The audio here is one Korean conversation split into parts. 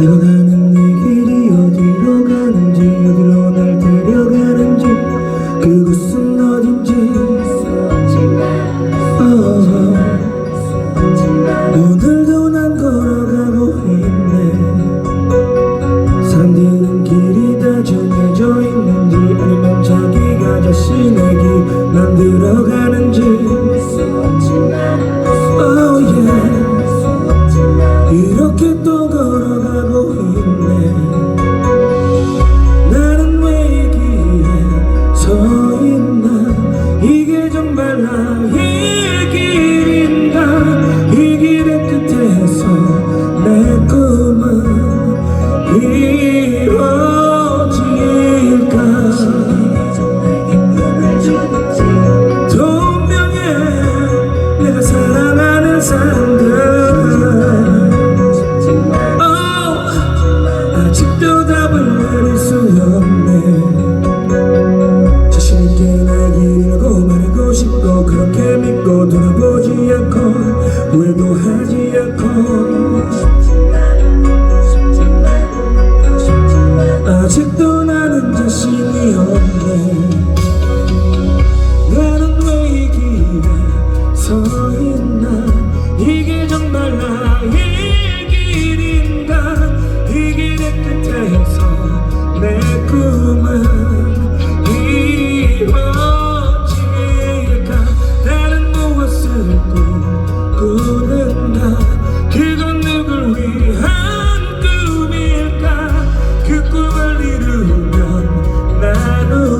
내가 가는 이 길이 어디로 가는지 어디로 날 데려가는지. 그곳은 어딘지 어, 오늘도 난 걸어가고 있네. 사람들은 길이 다 정해져 있는지 아니면 자기가 자신에게 만들어가는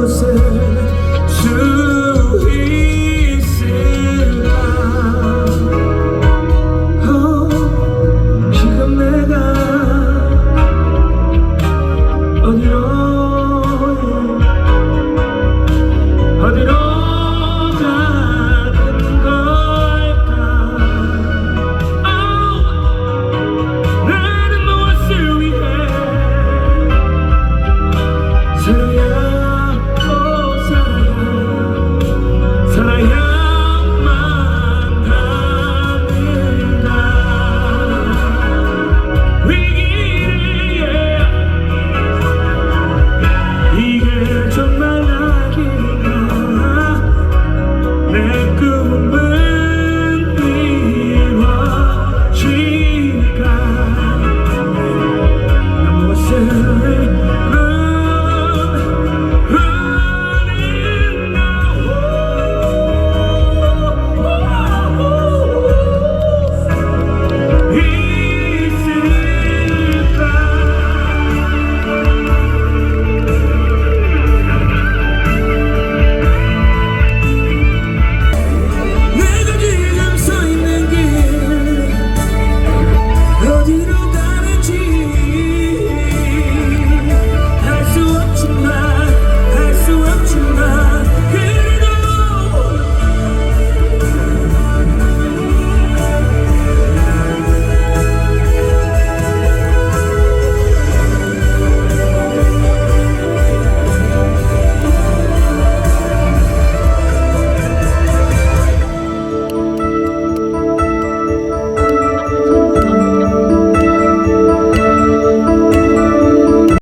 seu